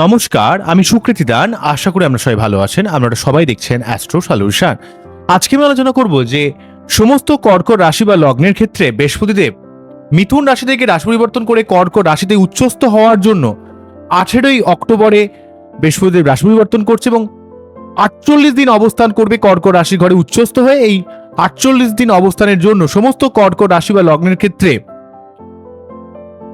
নমস্কার, আমি সুকৃতি দান। আশা করি আমরা সবাই ভালো আছেন। আপনারা সবাই দেখছেন অ্যাস্ট্রো সলিউশন আজকে আমি আলোচনা করব যে, সমস্ত কর্কট রাশি বা লগ্নের ক্ষেত্রে বৃহস্পতিদেব মিথুন রাশি থেকে রাশি পরিবর্তন করে কর্কট রাশিতে উচ্চস্থ হওয়ার জন্য আঠেরোই অক্টোবরে বৃহস্পতিদেব রাশি পরিবর্তন করছে এবং আটচল্লিশ দিন অবস্থান করবে কর্কট রাশি ঘরে উচ্চস্থ হয়ে। এই আটচল্লিশ দিন অবস্থানের জন্য সমস্ত কর্কট রাশি বা লগ্নের ক্ষেত্রে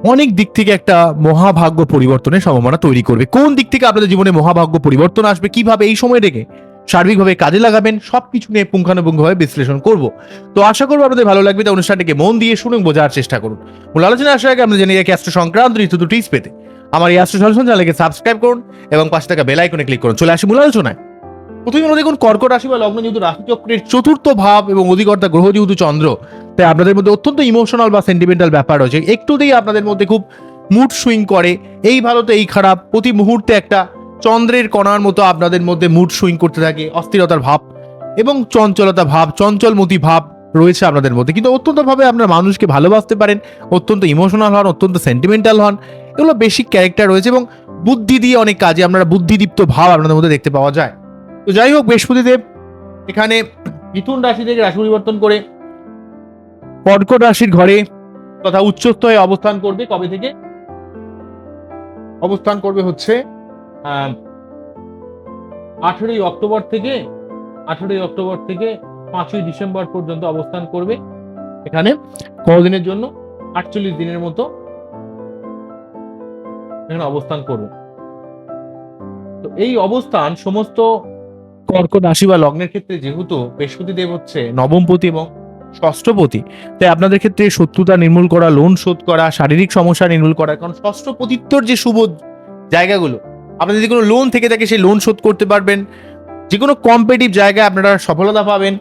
অনেক দিক থেকে একটা মহাভাগ্য পরিবর্তনের সম্ভাবনা তৈরি করবে। কোন দিক থেকে আপনাদের জীবনে মহাভাগ্য পরিবর্তন আসবে, কীভাবে এই সময় রেখে সার্বিকভাবে কাজে লাগাবেন সব কিছু নিয়ে পুঙ্খানুপুঙ্খভাবে বিশ্লেষণ করব। তো আশা করব আপনাদের ভালো লাগবে, তাই অনুষ্ঠানটিকে মন দিয়ে শুনুন বোঝার চেষ্টা করুন। মূল আলোচনা আসার আগে আমরা জানি রাখি অ্যাস্ট্রো সংক্রান্ত ঋতু টিপস পেতে। আমার এই অ্যাস্ট্রো সলিউশন চ্যানেলকে সাবস্ক্রাইব করুন এবং পাশে থাকা বেল আইকনে ক্লিক করুন। চলে আসি মূল আলোচনায়। প্রথমে আমরা দেখুন, কর্কট রাশি বা লগ্ন যেহেতু রাশিচক্রের চতুর্থ ভাব এবং অধিকর্তা গ্রহ যেহেতু চন্দ্র, তাই আপনাদের মধ্যে অত্যন্ত ইমোশনাল বা সেন্টিমেন্টাল ব্যাপার রয়েছে। একটুতেই আপনাদের মধ্যে খুব মুড সুইং করে। এই ভালো তো এই খারাপ। প্রতি মুহূর্তে একটা চন্দ্রের কণার মতো আপনাদের মধ্যে মুড সুইং করতে থাকে, অস্থিরতার ভাব এবং চঞ্চলতা ভাব, চঞ্চলমতি ভাব রয়েছে আপনাদের মধ্যে। কিন্তু অত্যন্তভাবে আপনারা মানুষকে ভালোবাসতে পারেন, অত্যন্ত ইমোশনাল হন, অত্যন্ত সেন্টিমেন্টাল হন। এগুলো বেসিক ক্যারেক্টার রয়েছে এবং বুদ্ধি দিয়ে অনেক কাজে আপনারা বুদ্ধিদীপ্ত ভাব আপনাদের মধ্যে দেখতে পাওয়া যায়। তো যাই হোক, বৃহস্পতিদেব এখানে মিথুন রাশি থেকে রাশি পরিবর্তন করে কর্কট রাশির ঘরে তথা উচ্চস্থ হয়ে অবস্থান করবে। কবে থেকে? অবস্থান করবে হচ্ছে আঠেরোই অক্টোবর থেকে, আঠেরোই অক্টোবর থেকে পাঁচই ডিসেম্বর পর্যন্ত অবস্থান করবে এখানে। কদিনের জন্য? আটচল্লিশ দিনের মতো এখানে অবস্থান করবে। তো এই অবস্থান সমস্ত কর্কট রাশি বা লগ্নের ক্ষেত্রে যেহেতু বৃহস্পতি দেব হচ্ছে নবমপতি এবং ষষ্ঠপতি, তাই আপনাদের ক্ষেত্রে শত্রুতা নির্মূল করা লোন শোধ করা, শারীরিক সমস্যা নির্মূল করা, কারণ ষষ্ঠপতিত্বর যে শুভ জায়গাগুলো আপনাদের যদি কোনো লোন থেকে থাকে সেই লোন শোধ করতে পারবেন। যে কোনো কম্পিটিভ জায়গায় আপনারা সফলতা পাবেন।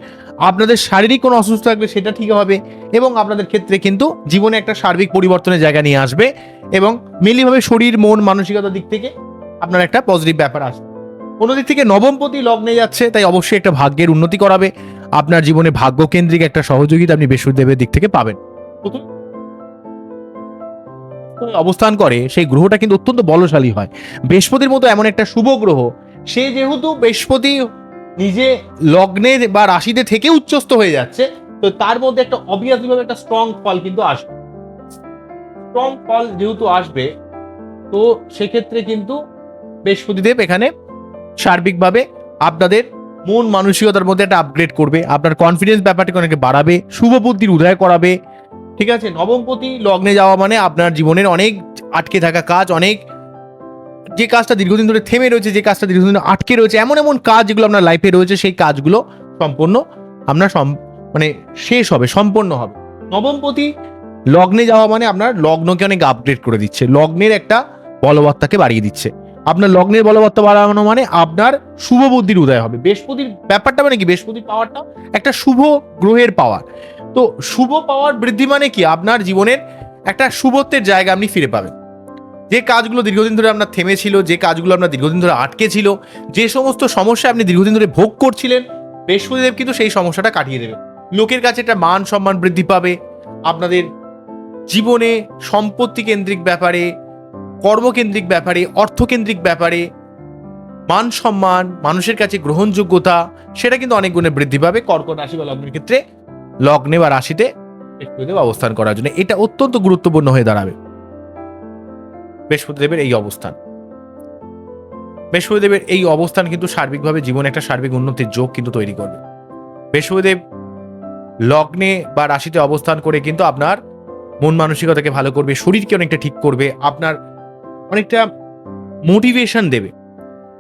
আপনাদের শারীরিক কোনো অসুস্থ থাকলে সেটা ঠিক হবে এবং আপনাদের ক্ষেত্রে কিন্তু জীবনে একটা সার্বিক পরিবর্তনের জায়গা নিয়ে আসবে এবং মেনলিভাবে শরীর, মন, মানসিকতার দিক থেকে আপনার একটা পজিটিভ ব্যাপার আসবে। অন্যদিক থেকে নবমপতি লগ্নে যাচ্ছে, তাই অবশ্যই একটা ভাগ্যের উন্নতি করাবে। আপনার জীবনে ভাগ্যকেন্দ্রিক একটা সহযোগিতা আপনি বৃহস্পতিদেবের দিক থেকে পাবেন। অবস্থান করে, সেই গ্রহটা কিন্তু অত্যন্ত বলশালী হয়। বৃহস্পতির মতো এমন একটা শুভ গ্রহ, সে যেহেতু বৃহস্পতি নিজে লগ্নে বা রাশিতে থেকে উচ্চস্থ হয়ে যাচ্ছে, তো তার মধ্যে একটা অবভিয়াসলি ভাবে একটা স্ট্রং ফল কিন্তু আসবে। স্ট্রং ফল যেহেতু আসবে, তো সেক্ষেত্রে কিন্তু বৃহস্পতিদেব এখানে সার্বিকভাবে আপনাদের মন মানসিকতার মধ্যে একটা আপগ্রেড করবে। আপনার কনফিডেন্স ব্যাপারটাকে অনেকে বাড়াবে, শুভ বুদ্ধির উদয় করাবে। ঠিক আছে? নবমপতি লগ্নে যাওয়া মানে আপনার জীবনের অনেক আটকে থাকা কাজ, অনেক যে কাজটা দীর্ঘদিন ধরে থেমে রয়েছে, যে কাজটা দীর্ঘদিন ধরে আটকে রয়েছে, এমন এমন কাজ যেগুলো আপনার লাইফে রয়েছে, সেই কাজগুলো সম্পূর্ণ আপনার মানে শেষ হবে, সম্পন্ন হবে। নবমপতি লগ্নে যাওয়া মানে আপনার লগ্নকে অনেক আপগ্রেড করে দিচ্ছে। লগ্নের একটা বলবত্তাকে বাড়িয়ে দিচ্ছে। আপনার লগ্নের বলবত্তা বাড়ানো মানে আপনার শুভ বুদ্ধির উদয় হবে। বৃহস্পতির ব্যাপারটা মানে কি? বৃহস্পতির পাওয়ারটা একটা শুভ গ্রহের পাওয়ার। তো শুভ পাওয়ার বৃদ্ধি মানে কি? আপনার জীবনের একটা শুভত্বের জায়গা আপনি ফিরে পাবেন। যে কাজগুলো দীর্ঘদিন ধরে আপনার থেমেছিল, যে কাজগুলো আপনার দীর্ঘদিন ধরে আটকে ছিল, যে সমস্ত সমস্যা আপনি দীর্ঘদিন ধরে ভোগ করছিলেন, বৃহস্পতিদেব কিন্তু সেই সমস্যাটা কাটিয়ে দেবে। লোকের কাছে একটা মান সম্মান বৃদ্ধি পাবে। আপনাদের জীবনে সম্পত্তি কেন্দ্রিক ব্যাপারে কর্মকেন্দ্রিক ব্যাপারে, অর্থকেন্দ্রিক ব্যাপারে, মান সম্মান, মানুষের কাছে গ্রহণযোগ্যতা, সেটা কিন্তু অনেক গুণে বৃদ্ধি পাবে। কর্কট রাশি বা লগ্নের ক্ষেত্রে লগ্নে বা রাশিতে অবস্থান করার জন্য এটা অত্যন্ত গুরুত্বপূর্ণ হয়ে দাঁড়াবে। বৃহস্পতিদেবের এই অবস্থান। বৃহস্পতিদেবের এই অবস্থান কিন্তু সার্বিকভাবে জীবনে একটা সার্বিক উন্নতির যোগ কিন্তু তৈরি করবে। বৃহস্পতিদেব লগ্নে বা রাশিতে অবস্থান করে কিন্তু আপনার মন মানসিকতাকে ভালো করবে, শরীরকে অনেকটা ঠিক করবে, আপনার অনেকটা মোটিভেশন দেবে।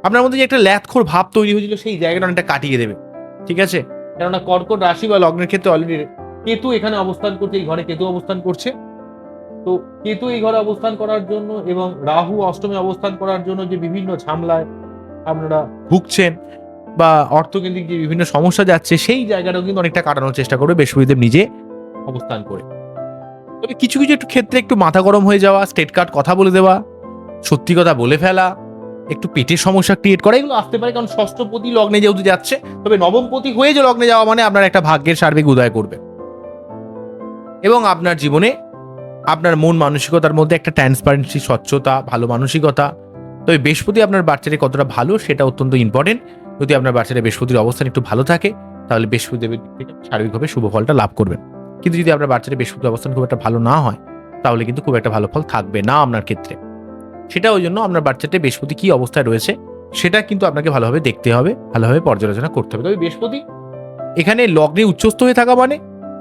আপনার মধ্যে যে একটা ল্যাথখোর ভাব তৈরি হয়েছিল, সেই জায়গাটা অনেকটা কাটিয়ে দেবে। ঠিক আছে? কেননা কর্কট রাশি বা লগ্নের ক্ষেত্রে অলরেডি কেতু এখানে অবস্থান করছে, এই ঘরে কেতু অবস্থান করছে। তো কেতু এই ঘরে অবস্থান করার জন্য এবং রাহু অষ্টমে অবস্থান করার জন্য যে বিভিন্ন ঝামলায় আপনারা ভুগছেন বা অর্থকেন্দ্রিক যে বিভিন্ন সমস্যা যাচ্ছে, সেই জায়গাটাও কিন্তু অনেকটা কাটানোর চেষ্টা করবে, বৃহস্পতিদেব নিজে অবস্থান করে। তবে কিছু কিছু একটু ক্ষেত্রে একটু মাথা গরম হয়ে যাওয়া স্টেট কার্ড কথা বলে দেওয়া সত্যি কথা বলে ফেলা, একটু পেটের সমস্যা ক্রিয়েট করা, এগুলো আসতে পারে কারণ ষষ্ঠপতি লগ্নে যেহেতু যাচ্ছে, তবে নবমপতি হয়ে যে লগ্নে যাওয়া মানে আপনার একটা ভাগ্যের সার্বিক উদয় করবে। এবং আপনার জীবনে আপনার মন মানসিকতার মধ্যে একটা ট্রান্সপারেন্সি স্বচ্ছতা, ভালো মানসিকতা। তবে বৃহস্পতি আপনার বাচ্চাটি কতটা ভালো, সেটা অত্যন্ত ইম্পর্টেন্ট যদি আপনার বাচ্চাটা বৃহস্পতির অবস্থান একটু ভালো থাকে, তাহলে বৃহস্পতি দেবের সার্বিকভাবে শুভ ফলটা লাভ করবেন। কিন্তু যদি আপনার বাচ্চাটা বৃহস্পতির অবস্থান খুব একটা ভালো না হয়, তাহলে কিন্তু খুব একটা ভালো ফল থাকবে না আপনার ক্ষেত্রে। সেটা ওই জন্য আপনার বাচ্চাটা বৃহস্পতি কি অবস্থায় রয়েছে, সেটা কিন্তু আপনাকে ভালোভাবে দেখতে হবে, ভালোভাবে পর্যালোচনা করতে হবে। তবে বৃহস্পতি, এখানে লগ্নে উচ্চস্থ হয়ে থাকা মানে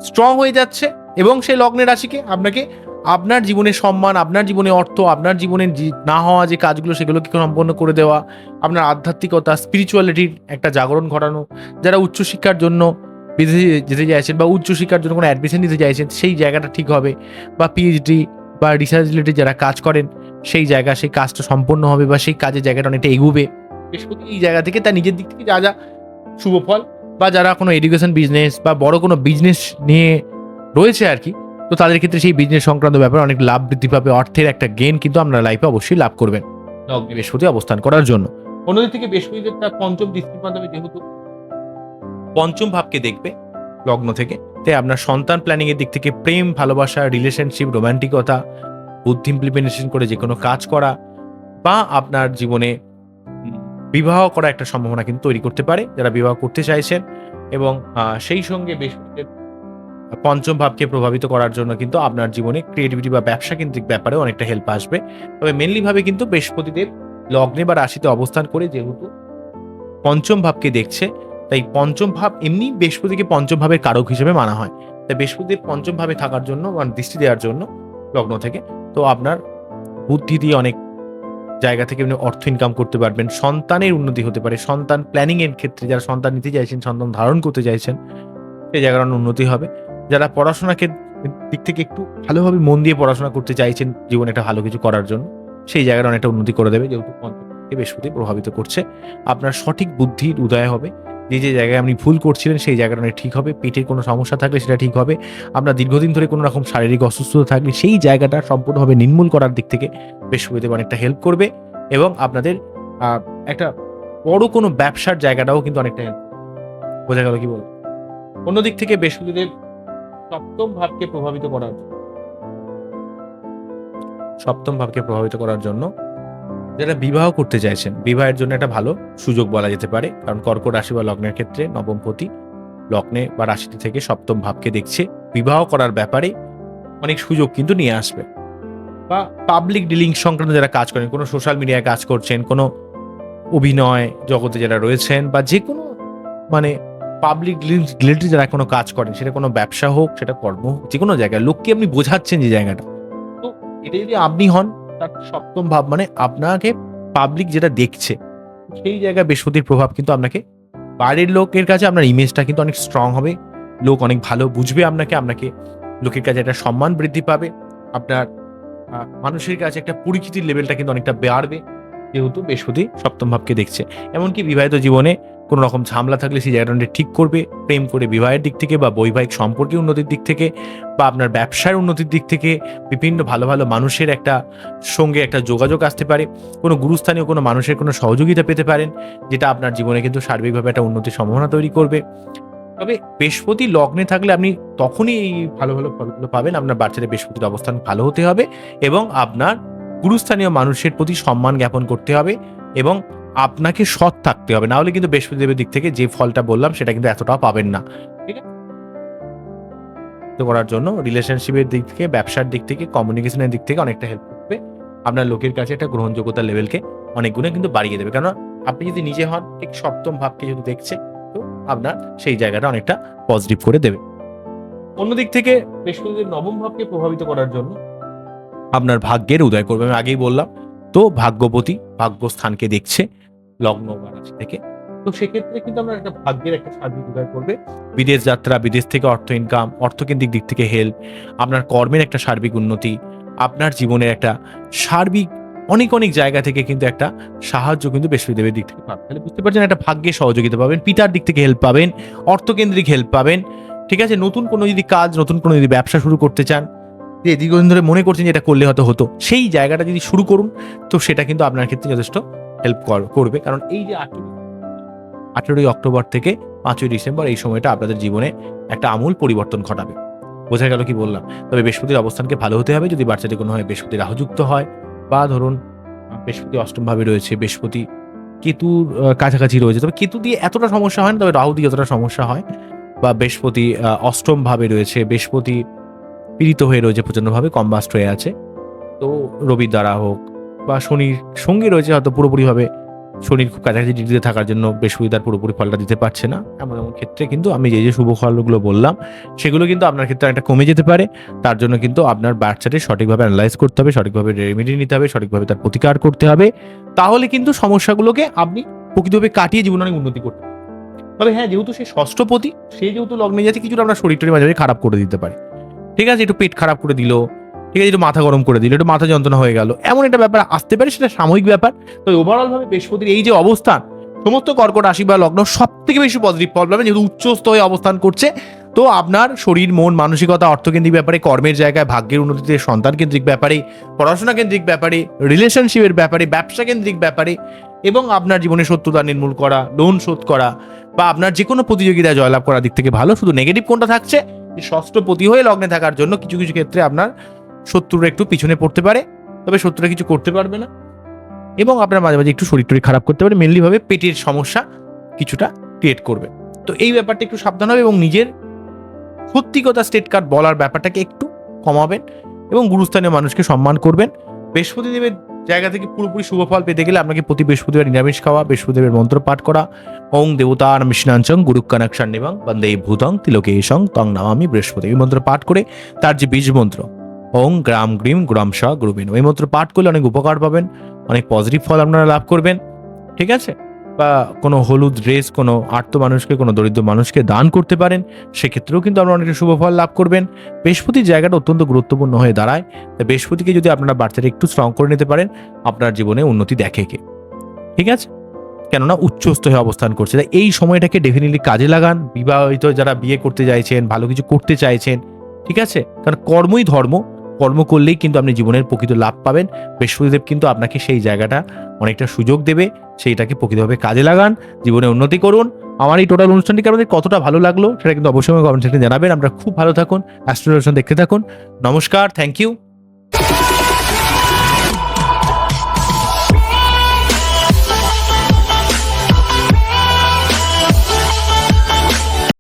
স্ট্রং হয়ে যাচ্ছে এবং সেই লগ্নের রাশিকে আপনাকে আপনার জীবনে সম্মান, আপনার জীবনে অর্থ, আপনার জীবনে না হওয়া যে কাজগুলো সেগুলোকে সম্পন্ন করে দেওয়া, আপনার আধ্যাত্মিকতা স্পিরিচুয়ালিটির একটা জাগরণ ঘটানো, যারা উচ্চশিক্ষার জন্য বিদেশে যেতে চাইছেন বা উচ্চশিক্ষার জন্য কোনো অ্যাডমিশন নিতে চাইছেন, সেই জায়গাটা ঠিক হবে বা পিএইচডি বা রিসার্চ রিলেটেড যারা কাজ করেন সেই জায়গা, সেই কাজটা সম্পন্ন হবে বা সেই কাজের জায়গাটা অনেকটা এগুবে। বৃহস্পতি এই জায়গা থেকে তার নিজের দিক থেকে যা যা শুভ ফল বা যারা কোনো এডুকেশন বিজনেস বা বড় কোনো বিজনেস নিয়ে রয়েছে আর কি, তো তাদের ক্ষেত্রে সেই বিজনেস সংক্রান্ত ব্যাপারে অনেক লাভ বৃদ্ধি পাবে, অর্থের একটা গেন কিন্তু আপনার লাইফে অবশ্যই লাভ করবেন। লগ্নে বৃহস্পতি অবস্থান করার জন্য। অন্যদিক থেকে বৃহস্পতিদের তার পঞ্চম দৃষ্টির মাধ্যমে যেহেতু পঞ্চম ভাবকে দেখবে লগ্ন থেকে, তাই আপনার সন্তান প্ল্যানিংয়ের দিক থেকে প্রেম, ভালোবাসা রিলেশনশিপ রোমান্টিকতা বুদ্ধি ইমপ্লিমেন্টেশন করে যে কোনো কাজ করা বা আপনার জীবনে বিবাহ করা একটা সম্ভাবনা কিন্তু তৈরি করতে পারে, যারা বিবাহ করতে চাইছেন এবং সেই সঙ্গে বৃহস্পতির পঞ্চম ভাবকে প্রভাবিত করার জন্য কিন্তু আপনার জীবনে ক্রিয়েটিভিটি বা ব্যবসা কেন্দ্রিক ব্যাপারে অনেকটা হেল্প আসবে। তবে মেনলিভাবে কিন্তু বৃহস্পতিদেব লগ্নে বা রাশিতে অবস্থান করে যেহেতু পঞ্চম ভাবকে দেখছে, তাই পঞ্চম ভাব এমনি বৃহস্পতিকে পঞ্চম ভাবের কারক হিসেবে মানা হয়। তাই বৃহস্পতিদেব পঞ্চম ভাবে থাকার জন্য দৃষ্টি দেওয়ার জন্য লগ্ন থেকে। তো আপনার বুদ্ধি দিয়ে অনেক জায়গা থেকে আপনি অর্থ ইনকাম করতে পারবেন। সন্তানের উন্নতি হতে পারে। সন্তান প্ল্যানিং এর ক্ষেত্রে যারা সন্তান নিতে চাইছেন, সন্তান ধারণ করতে চাইছেন, সেই জায়গার উন্নতি হবে। যারা পড়াশোনাকে দিক থেকে একটু ভালোভাবে মন দিয়ে পড়াশোনা করতে চাইছেন, জীবনে একটা ভালো কিছু করার জন্য, সেই জায়গাটা অনেকটা উন্নতি করে দেবে, যেহেতু বৃহস্পতি প্রভাবিত করছে। আপনার সঠিক বুদ্ধির উদয় হবে। যে যে জায়গায় আপনি ভুল করছিলেন, সেই জায়গাটা অনেক ঠিক হবে। পেটের কোনো সমস্যা থাকলে সেটা ঠিক হবে। আপনার দীর্ঘদিন ধরে কোনো রকম শারীরিক অসুস্থতা থাকলে সেই জায়গাটা সম্পূর্ণভাবে নির্মূল করার দিক থেকে বৃহস্পতিদেব অনেকটা হেল্প করবে এবং আপনাদের একটা বড় কোনো ব্যবসার জায়গাটাও কিন্তু অনেকটা হেল্প বোঝা গেল কি বল অন্যদিক থেকে বৃহস্পতিদেব সপ্তম ভাবকে প্রভাবিত করার সপ্তম ভাবকে প্রভাবিত করার জন্য যারা বিবাহ করতে চাইছেন, বিবাহের জন্য একটা ভালো সুযোগ বলা যেতে পারে। কারণ কর্কট রাশি বা লগ্নের ক্ষেত্রে নবমপতি লগ্নে বা রাশিটি থেকে সপ্তম ভাবকে দেখছে। বিবাহ করার ব্যাপারে অনেক সুযোগ কিন্তু নিয়ে আসবে। বা পাবলিক ডিলিং সংক্রান্ত যারা কাজ করেন, কোনো সোশ্যাল মিডিয়ায় কাজ করছেন, কোনো অভিনয় জগতে যারা রয়েছেন বা যে কোনো মানে পাবলিক রিলেটেড যারা কোনো কাজ করেন, সেটা কোনো ব্যবসা হোক, সেটা কর্ম হোক যে কোনো জায়গায়, লোককে আপনি বোঝাচ্ছেন যে জায়গাটা। তো এটা যদি আপনি হন তার সপ্তম ভাব মানে আপনাকে পাবলিক যেটা দেখছে, সেই জায়গায় বৃহস্পতির প্রভাব কিন্তু আপনাকে বাইরের লোকের কাছে আপনার ইমেজটা কিন্তু অনেক স্ট্রং হবে, লোক অনেক ভালো বুঝবে আপনাকে আপনাকে লোকের কাছে একটা সম্মান বৃদ্ধি পাবে, আপনার মানুষের কাছে একটা পরিচিতির লেভেলটা কিন্তু অনেকটা বাড়বে, যেহেতু বৃহস্পতি সপ্তম ভাবকে দেখছে। এমনকি বিবাহিত জীবনে কোনো রকম ঝামেলা থাকলে সেই জায়গাটা ঠিক করবে, প্রেম করে বিবাহের দিক থেকে বা বৈবাহিক সম্পর্কের উন্নতির দিক থেকে বা আপনার ব্যবসার উন্নতির দিক থেকে বিভিন্ন ভালো ভালো মানুষের একটা সঙ্গে একটা যোগাযোগ আসতে পারে। কোনো গুরুস্থানীয় কোনো মানুষের কোনো সহযোগিতা পেতে পারেন, যেটা আপনার জীবনে কিন্তু সার্বিকভাবে একটা উন্নতির সম্ভাবনা তৈরি করবে। তবে বৃহস্পতি লগ্নে থাকলে আপনি তখনই এই ভালো ভালো ফলগুলো পাবেন, আপনার বাচ্চাদের বৃহস্পতির অবস্থান ভালো হতে হবে এবং আপনার গুরুস্থানীয় মানুষের প্রতি সম্মান জ্ঞাপন করতে হবে এবং আপনাকে সৎ থাকতে হবে। না হলে কিন্তু বৃহস্পতিদেবের দিক থেকে যে ফলটা বললাম, সেটা কিন্তু এতটাও পাবেন না। ঠিক আছে? করার জন্য রিলেশনশিপের দিক থেকে, ব্যবসার দিক থেকে কমিউনিকেশনের দিক থেকে অনেকটা হেল্প করবে। আপনার লোকের কাছে একটা গ্রহণযোগ্যতার লেভেলকে অনেক গুণে কিন্তু বাড়িয়ে দেবে। কারণ আপনি যদি নিজে হন, ঠিক সপ্তম ভাবকে যদি দেখছে, তো আপনার সেই জায়গাটা অনেকটা পজিটিভ করে দেবে। অন্যদিক থেকে বৃহস্পতিদেব নবম ভাবকে প্রভাবিত করার জন্য আপনার ভাগ্যের উদয় করবে। আমি আগেই বললাম, তো ভাগ্যবতী ভাগ্যস্থানকে দেখছে লগ্ন বা রাশি থেকে। তো সেক্ষেত্রে কিন্তু আমরা একটা ভাগ্যের একটা সার্বিক উদয় করবে। বিদেশ যাত্রা, বিদেশ থেকে অর্থ ইনকাম অর্থকেন্দ্রিক দিক থেকে হেল্প আপনার কর্মের একটা সার্বিক উন্নতি, আপনার জীবনের একটা সার্বিক অনেক অনেক জায়গা থেকে কিন্তু একটা সাহায্য কিন্তু বৃহস্পতিদেবের দিক থেকে পাবেন। তাহলে বুঝতে পারছেন, একটা ভাগ্যের সহযোগিতা পাবেন, পিতার দিক থেকে হেল্প পাবেন, অর্থকেন্দ্রিক হেল্প পাবেন। ঠিক আছে, নতুন কোনো যদি কাজ, নতুন কোনো যদি ব্যবসা শুরু করতে চান, যে দীর্ঘদিন ধরে মনে করছেন যে এটা করলে হয়তো হতো, সেই জায়গাটা যদি শুরু করুন, তো সেটা কিন্তু আপনার ক্ষেত্রে যথেষ্ট হেল্প করবে। কারণ এই যে আঠেরোই আঠেরোই অক্টোবর থেকে পাঁচই ডিসেম্বর এই সময়টা আপনাদের জীবনে একটা আমূল পরিবর্তন ঘটাবে। বোঝা গেল কি বললাম? তবে বৃহস্পতির অবস্থানকে ভালো হতে হবে। যদি বাচ্চাটি কোনোভাবে বৃহস্পতি রাহুযুক্ত হয় বা ধরুন, বৃহস্পতি অষ্টমভাবে রয়েছে, বৃহস্পতি কেতুর কাছাকাছি রয়েছে। তবে কেতু দিয়ে এতটা সমস্যা হয় না, তবে রাহু দিয়ে এতটা সমস্যা হয় বা বৃহস্পতি অষ্টমভাবে রয়েছে, বৃহস্পতি পীড়িত হয়ে রয়েছে প্রচণ্ডভাবে কম্বাস্ট হয়ে আছে। তো রবির দ্বারা হোক বা শনির সঙ্গে রয়েছে, হয়তো পুরোপুরিভাবে শনির খুব কাছাকাছি ডিগ্রিতে থাকার জন্য বৃহস্পতি তার পুরোপুরি ফলটা দিতে পারছে না। এমন এমন ক্ষেত্রে কিন্তু আমি যে যে শুভ ফলগুলো বললাম, সেগুলো কিন্তু আপনার ক্ষেত্রে একটা কমে যেতে পারে। তার জন্য কিন্তু আপনার বাচ্চাটি সঠিকভাবে অ্যানালাইজ করতে হবে, সঠিকভাবে রেমেডি নিতে হবে, সঠিকভাবে তার প্রতিকার করতে হবে। তাহলে কিন্তু সমস্যাগুলোকে আপনি প্রকৃতভাবে কাটিয়ে জীবনে অনেক উন্নতি করতে। তবে হ্যাঁ যেহেতু সে ষষ্ঠপতি সে যেহেতু লগ্নে যাচ্ছে, কিছুটা আপনার শরীর টরি মাঝে মাঝে খারাপ করে দিতে পারে। ঠিক আছে, একটু পেট খারাপ করে দিল ঠিক আছে, একটু মাথা গরম করে দিল, একটু মাথা যন্ত্রণা হয়ে গেল। এমন একটা ব্যাপার আসতে পারে, সেটা সাময়িক ব্যাপার। তো ওভারঅল ভাবে বৃহস্পতির এই যে অবস্থান, সমস্ত কর্কট রাশি বা লগ্ন সব থেকে বেশি পজিটিভ ফল পাবেন যেহেতু উচ্চস্থ হয়ে অবস্থান করছে। তো আপনার শরীর, মন, মানসিকতা, অর্থকেন্দ্রিক ব্যাপারে, কর্মের জায়গায়, ভাগ্যের উন্নতিতে সন্তান কেন্দ্রিক ব্যাপারে, পড়াশোনা কেন্দ্রিক ব্যাপারে রিলেশনশিপের ব্যাপারে, ব্যবসা কেন্দ্রিক ব্যাপারে, এবং আপনার জীবনে শত্রুতা নির্মূল করা লোন শোধ করা, বা আপনার যে কোনো প্রতিযোগিতায় জয়লাভ করার দিক থেকে ভালো। শুধু নেগেটিভ কোনটা থাকছে? যে ষষ্ঠপতি হয়ে লগ্নে থাকার জন্য কিছু কিছু ক্ষেত্রে আপনার শত্রুরা একটু পিছনে পড়তে পারে, তবে শত্রুরা কিছু করতে পারবে না। এবং আপনার মাঝে মাঝে একটু শরীর টরীর খারাপ করতে পারে মেনলিভাবে পেটের সমস্যা কিছুটা ক্রিয়েট করবে। তো এই ব্যাপারটা একটু সাবধান হবে এবং নিজের সত্যি কথা স্টেট কার্ড বলার ব্যাপারটাকে একটু কমাবেন এবং গুরুস্থানীয় মানুষকে সম্মান করবেন। বৃহস্পতিদেবের জায়গা থেকে পুরোপুরি শুভ ফল পেতে গেলে আপনাকে প্রতি বৃহস্পতিবার নিরামিষ খাওয়া, বৃহস্পতিদেবের মন্ত্র পাঠ করা, ওং দেবতার মিষ্ণাঞ্চং গুরু কানাক্ষান নিবাং বন্দে ভূতং তিলকে এসং তং নামামি বৃহস্পতি এই মন্ত্র পাঠ করে তার যে বীজ মন্ত্র ওং গ্রাম গ্রিম গ্রাম শাহ গ্রুবিন। এই মন্ত্র পাঠ করলে অনেক উপকার পাবেন, অনেক পজিটিভ ফল আপনারা লাভ করবেন, ঠিক আছে? বা কোনো হলুদ ড্রেস কোনো আর্ত মানুষকে, কোনো দরিদ্র মানুষকে দান করতে পারেন, সেক্ষেত্রেও কিন্তু আপনারা অনেকটা শুভ ফল লাভ করবেন। বৃহস্পতির জায়গাটা অত্যন্ত গুরুত্বপূর্ণ হয়ে দাঁড়ায়। তাই বৃহস্পতিকে যদি আপনারা বাচ্চাটা একটু স্ট্রং করে নিতে পারেন, আপনার জীবনে উন্নতি দেখে কে। ঠিক আছে? কেননা উচ্চস্থ হয়ে অবস্থান করছে। তাই এই সময়টাকে ডেফিনেটলি কাজে লাগান। বিবাহিত যারা বিয়ে করতে চাইছেন, ভালো কিছু করতে চাইছেন, ঠিক আছে? কারণ কর্মই ধর্ম। কর্ম করলেই কিন্তু আপনি জীবনের প্রকৃত লাভ পাবেন। বৃহস্পতিদেব কিন্তু আপনাকে সেই জায়গাটা অনেকটা সুযোগ দেবে, সেইটাকে প্রকৃতভাবে কাজে লাগান, জীবনে উন্নতি করুন। আমার এই টোটাল অনুষ্ঠানটিকে আপনাদের কতটা ভালো লাগল, সেটা কিন্তু অবশ্যই কমেন্ট সেকশনে জানাবেন। আমরা খুব ভালো থাকুন অ্যাস্ট্রোলেশন দেখতে থাকুন। নমস্কার থ্যাংক ইউ